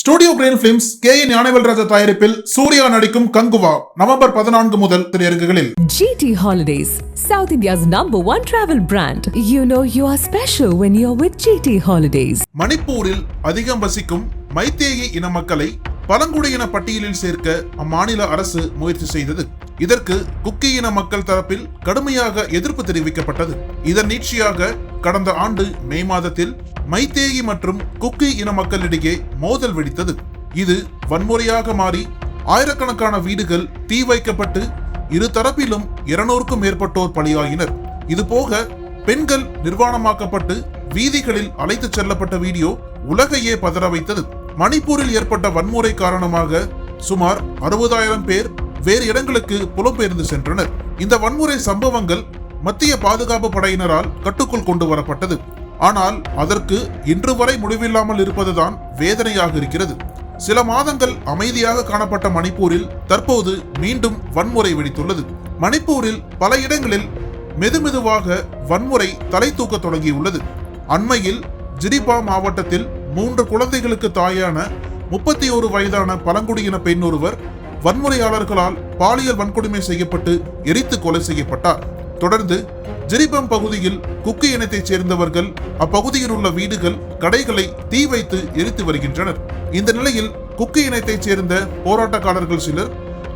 Studio green films K N Gnanavel Raja தயாரிப்பில் சூர்யா நடிக்கும் Kanguva November பதினான்கு முதல் திரையரங்குகளில் GT Holidays, South India's number one travel brand. You know you are special when you're with GT Holidays. மணிப்பூரில் அதிகம் வசிக்கும் மைத்தேயி இன மக்களை பழங்குடியின பட்டியலில் சேர்க்க அம்மாநில அரசு முயற்சி செய்தது இதற்கு குக்கி இன மக்கள் தரப்பில் கடுமையாக எதிர்ப்பு தெரிவிக்கப்பட்டது இதன் நீட்சியாக கடந்த ஆண்டு மே மாதத்தில் மைத்தேயி மற்றும் குக்கி இன மக்களிடையே மோதல் வெடித்தது. இது வன்முறையாக மாறி ஆயிரக்கணக்கான வீடுகள் தீ வைக்கப்பட்டு இரு தரப்பிலும் இருநூறுக்கும் மேற்பட்டோர் பலியாகினர் இதுபோக பெண்கள் நிர்வாணமாக்கப்பட்டு வீதிகளில் அழைத்துச் செல்லப்பட்ட வீடியோ உலகையே பதற வைத்தது. மணிப்பூரில் ஏற்பட்ட வன்முறை காரணமாக சுமார் அறுபதாயிரம் பேர் வேறு இடங்களுக்கு புலம்பெயர்ந்து சென்றனர். இந்த வன்முறை சம்பவங்கள் மத்திய பாதுகாப்பு படையினரால் கட்டுக்குள் கொண்டு வரப்பட்டது. ஆனால் அதற்கு இன்று வரை முடிவில்லாமல் இருப்பதுதான் வேதனையாக இருக்கிறது. சில மாதங்கள் அமைதியாக காணப்பட்ட மணிப்பூரில் தற்போது மீண்டும் வன்முறை வெடித்துள்ளது. மணிப்பூரில் பல இடங்களில் மெதுமெதுவாக வன்முறை தலை தூக்க தொடங்கியுள்ளது. அண்மையில் ஜிரிபா மாவட்டத்தில் மூன்று குழந்தைகளுக்கு தாயான முப்பத்தி ஒரு வயதான பழங்குடியின பெண் ஒருவர் வன்முறையாளர்களால் பாலியல் வன்கொடுமை செய்யப்பட்டு எரித்து கொலை செய்யப்பட்டார். தொடர்ந்து ஜிரிபம் பகுதியில் குக்கி இனத்தைச் சேர்ந்தவர்கள் அப்பகுதியில் உள்ள வீடுகள் கடைகளை தீ வைத்து எரித்து வருகின்றனர். இந்த நிலையில் குக்கி இனத்தைச் சேர்ந்த போராட்டக்காரர்கள் சிலர்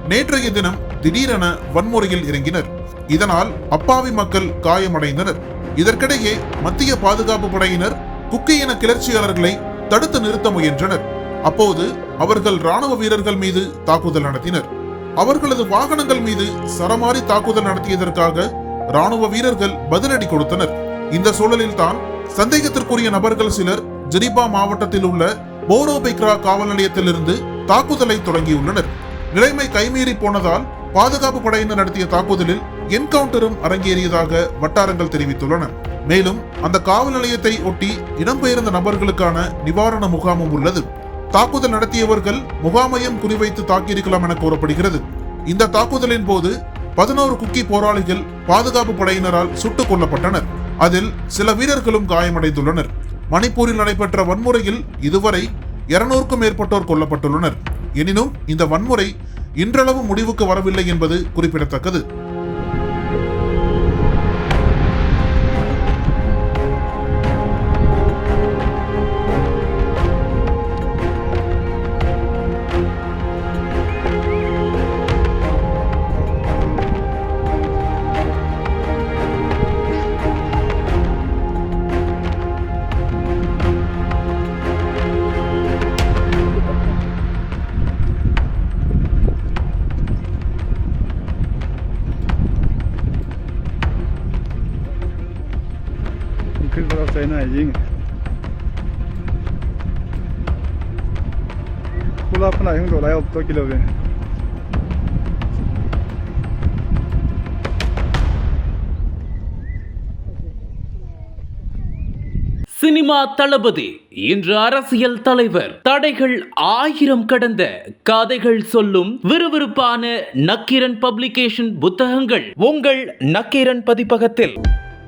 நேற்றைய தினம் திடீரென வன்முறையில் இறங்கினர். இதனால் அப்பாவி மக்கள் காயமடைந்தனர். இதற்கிடையே மத்திய பாதுகாப்பு படையினர் குக்கி இன கிளர்ச்சியாளர்களை தடுத்து நிறுத்த முயன்றனர். அப்போது அவர்கள் ராணுவ வீரர்கள் மீது தாக்குதல் நடத்தினர். அவர்களது வாகனங்கள் மீது சரமாரி தாக்குதல் நடத்தியதற்காக ராணுவ வீரர்கள் பதிலடி கொடுத்தனர். இந்த சூழலில் தான் சந்தேகத்திற்குரிய நபர்கள் சிலர் ஜெரிபா மாவட்டத்தில் உள்ள போரோபெக்ரா காவல் நிலையத்திலிருந்து தாக்குதலை தொடங்கியுள்ளனர். நிலைமை கைமீறி போனதால் பாதுகாப்பு படையினர் நடத்திய தாக்குதலில் என்கவுண்டரும் அரங்கேறியதாக வட்டாரங்கள் தெரிவித்துள்ளன. மேலும் அந்த காவல் நிலையத்தை ஒட்டி இடம்பெயர்ந்த நபர்களுக்கான நிவாரண முகாமும் உள்ளது. தாக்குதல் நடத்தியவர்கள் முகாமையும் குறிவைத்து தாக்கியிருக்கலாம் என கூறப்படுகிறது. இந்த தாக்குதலின் போது பதினோரு குக்கி போராளிகள் பாதுகாப்பு படையினரால் சுட்டுக் கொல்லப்பட்டனர். அதில் சில வீரர்களும் காயமடைந்துள்ளனர். மணிப்பூரில் நடைபெற்ற வன்முறையில் இதுவரை இருநூறுக்கும் மேற்பட்டோர் கொல்லப்பட்டுள்ளனர். எனினும் இந்த வன்முறை இன்றளவு முடிவுக்கு வரவில்லை என்பது குறிப்பிடத்தக்கது. ขึ้นรถไฟไหนยิงคุลาพนักของตัวไรอบตัวกิโลเวน சினிமா தளபதி இன்று அரசியல் தலைவர் தடைகள் ஆயிரம் கடந்த கதைகள் சொல்லும் விறுவிறுப்பான நக்கீரன் பப்ளிகேஷன் புத்தகங்கள் உங்கள் நக்கீரன் பதிப்பகத்தில்